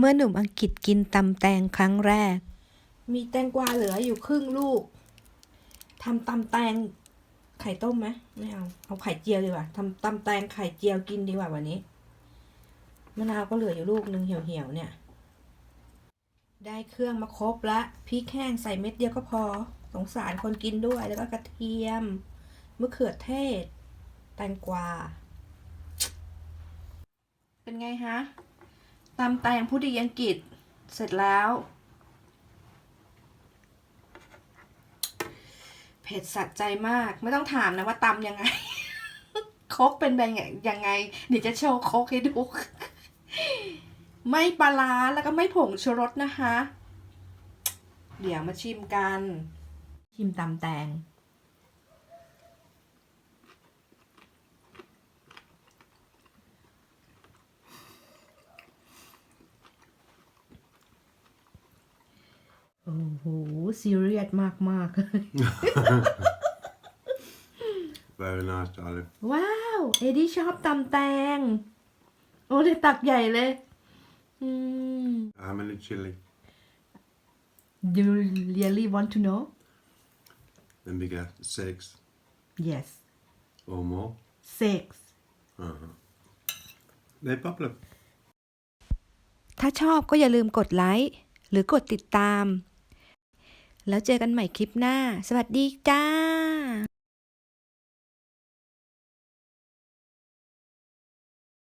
เมื่อหนุ่มอังกฤษกินตำแตงครั้งแรก มีแตงกวาเหลืออยู่ครึ่งลูกทำตำแตงไข่ต้มไหมไม่เอา เอาไข่เจียวดีกว่าทำตำแตงไข่เจียวกินดีกว่าวันนี้มะนาวก็เหลืออยู่ลูกหนึ่งเหี่ยวๆเนี่ย ได้เครื่องมาครบละพริกแห้งใส่เม็ดเดียวก็พอ สงสารคนกินด้วยแล้วก็กระเทียมมะเขือเทศ แตงกวา เป็นไงฮะ ตำแตงผู้ดีอังกฤษเสร็จแล้วเผ็ดสัดใจมาก ไม่ต้องถามนะว่าตำยังไง โคกเป็นแบบยังไง เดี๋ยวจะโชว์โคกให้ดู ไม่ปลาร้าแล้วก็ไม่ผงชูรสนะคะ เดี๋ยวมาชิมกัน ชิมตำแตง โอ้โหซีเรียสมากมาก Very nice, darling. ว้าว เอดี้ชอบตำแตง โอ้เลยตักใหญ่เลย อืม How many chili? you really want to know Then we get six yes or more. six Uh-huh. They're popular. ถ้าชอบก็อย่าลืมกดไลค์หรือกดติดตาม แล้วเจอกันใหม่คลิปหน้า สวัสดีจ้า